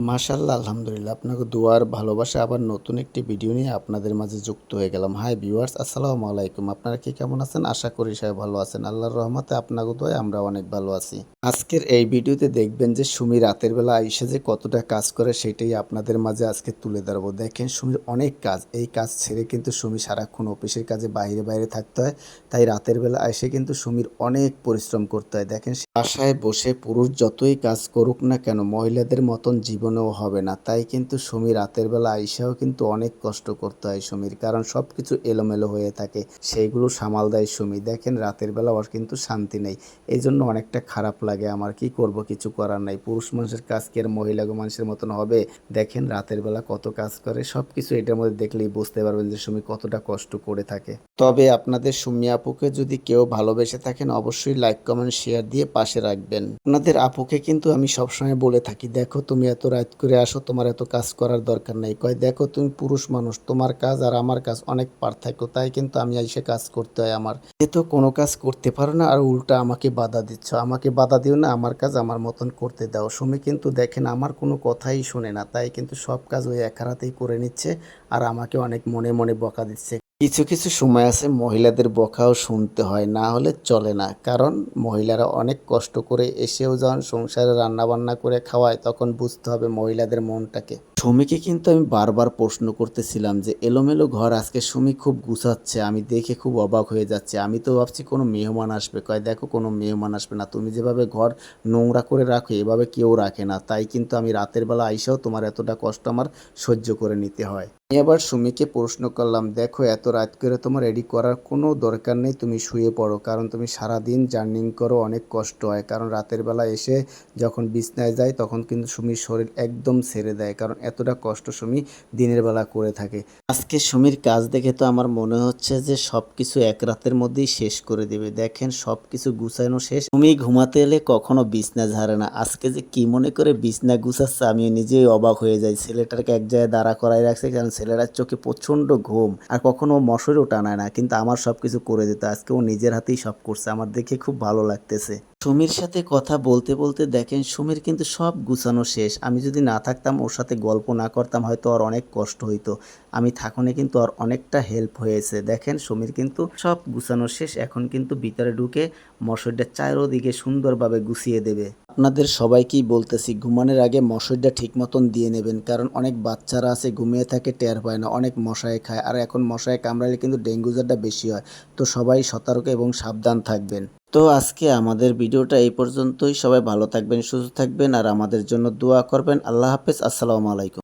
মাশাল্লাহ আলহামদুলিল্লাহ। আপনাকে দোয়ার ভালোবাসা, আবার নতুন একটি ভিডিও নিয়ে আপনাদের মাঝে যুক্ত হয়ে গেলাম। হাই ভিউয়ার্স আসসালামু আলাইকুম। আপনারা কি কেমন আছেন? আশা করি সবাই ভালো আছেন। আল্লাহর রহমতে আপনাকে দোয়ায় আমরা অনেক ভালো আছি। আজকের এই ভিডিওতে দেখবেন যে সুমি রাতের বেলা আইসে যে কতটা কাজ করে, সেটাই আপনাদের মাঝে আজকে তুলে ধরবো। দেখেন, সুমির অনেক কাজ। এই কাজ ছেড়ে কিন্তু সুমি সারাক্ষণ অফিসের কাজে বাইরে বাইরে থাকতে হয়। তাই রাতের বেলা এসে কিন্তু সুমির অনেক পরিশ্রম করতে হয়। দেখেন বাসায় বসে পুরুষ যতই কাজ করুক না কেন, মহিলাদের মতন জীবনেও হবে না। তাই কিন্তু সুমি রাতের বেলা আইসাও কিন্তু অনেক কষ্ট করতে হয় সুমির, কারণ সব কিছু এলোমেলো হয়ে থাকে। সেইগুলো সামাল দেয় সুমি দেখেন রাতের বেলা ওর কিন্তু শান্তি নেই। এই জন্য অনেকটা খারাপ লাগে। আমার কি করব? কিছু করার নাই। পুরুষ মানুষের কাজ কি আর মহিলা মানুষের মতন হবে? দেখেন রাতের বেলা কত কাজ করে। সব কিছু এটার মধ্যে দেখলেই বুঝতে পারবেন যে সুমি কতটা কষ্ট করে থাকে। তবে আপনাদের সুমি আপুকে যদি কেউ ভালোবেসে থাকেন, অবশ্যই লাইক কমেন্ট শেয়ার দিয়ে পাশে রাখবেন। আপনাদের আপুকে কিন্তু আমি সবসময় বলে থাকি, দেখো তুমি এত রাত করে আসো, তোমার এত কাজ করার দরকার নেই। কয়, দেখো তুমি পুরুষ মানুষ, তোমার কাজ আর আমার কাজ অনেক পার্থক্য, তাই কিন্তু আমি এসে কাজ করতে হয় আমার। এ তো কোনো কাজ করতে পারো না আর উল্টা আমাকে বাধা দিচ্ছ। আমাকে বাধা দিও না, আমার কাজ আমার মতন করতে দাও। সুমি কিন্তু দেখেন আমার কোনো কথাই শোনে না, তাই কিন্তু সব কাজ ওই এক হারাতেই করে নিচ্ছে আর আমাকে অনেক মনে মনে বকা দিচ্ছে। কিছু কিছু সময় আছে মহিলাদের বকাও শুনতে হয়, না হলে চলে না। কারণ মহিলারা অনেক কষ্ট করে এসেও যখন সংসারে রান্না বান্না করে খাওয়ায়, তখন বুঝতে হবে মহিলাদের মনটাকে। সুমিকে কিন্তু আমি বারবার প্রশ্ন করতেছিলাম যে, এলোমেলো ঘর আজকে সুমি খুব গুছাচ্ছে, আমি দেখে খুব অবাক হয়ে যাচ্ছে। আমি তো ভাবছি কোনো মেহমান আসবে। কয়, দেখো কোনো মেহমান আসবে না। তুমি যেভাবে ঘর নোংরা করে রাখো, এভাবে কেউ রাখে না। তাই কিন্তু আমি রাতের বেলা আইসাও তোমার এতটা কষ্ট আমার সহ্য করে নিতে হয়। আমি এবার সুমিকে প্রশ্ন করলাম, দেখো, এত রাত করে তোমার রেডি করার কোনো দরকার নেই, তুমি শুয়ে পড়ো। কারণ তুমি সারাদিন জার্নিং করো, অনেক কষ্ট হয়। কারণ রাতের বেলা এসে যখন বিছনায় যায়, তখন কিন্তু সুমির শরীর একদম ছেড়ে দেয়। কারণ এতটা কষ্ট সুমি দিনের বেলা করে থাকে। আজকে সুমির কাজ দেখে তো আমার মনে হচ্ছে যে সব কিছু এক রাতের মধ্যেই শেষ করে দেবে। দেখেন সব কিছু গুছানো শেষ। সুমি ঘুমাতে এলে কখনো বিছনা ঝাড়ে না। আজকে যে কি মনে করে বিছনা গুছাচ্ছে আমি নিজেই অবাক হয়ে যাই। ছেলেটাকে এক জায়গায় দাঁড়া করাই রাখছে কারণ ছেলেটার চোখে প্রচণ্ড ঘুম। আর কখনো মশারিও টানায় না, কিন্তু আমার সব কিছু করে দিত। আজকে ও নিজের হাতেই সব করছে। আমার দেখে খুব ভালো লাগতেছে। সুমির সাথে কথা বলতে বলতে দেখেন, সুমির কিন্তু সব গুছানো শেষ। আমি যদি না থাকতাম, ওর সাথে গল্প না করতাম, হয়তো আর অনেক কষ্ট হইতো। আমি থাকুনে কিন্তু আর অনেকটা হেল্প হয়েছে। দেখেন, সুমির কিন্তু সব গুছানো শেষ। এখন কিন্তু ভিতরে ঢুকে মশারিটা চারোদিকে সুন্দরভাবে গুছিয়ে দেবে। আপনাদের সবাইকেই বলতেছি, ঘুমানোর আগে মশারিটা ঠিক মতন দিয়ে নেবেন। কারণ অনেক বাচ্চারা আছে, ঘুমিয়ে থাকে, টের পায় না। অনেক মশায় খায়। আর এখন মশায় কামড়ালে কিন্তু ডেঙ্গু জ্বরটা বেশি হয়। তো সবাই সতর্ক এবং সাবধান থাকবেন। তো আজকে আমাদের ভিডিওটা এই পর্যন্তই। সবাই ভালো থাকবেন, সুস্থ থাকবেন আর আমাদের জন্য দোয়া করবেন। আল্লাহ হাফেজ। আসসালামু আলাইকুম।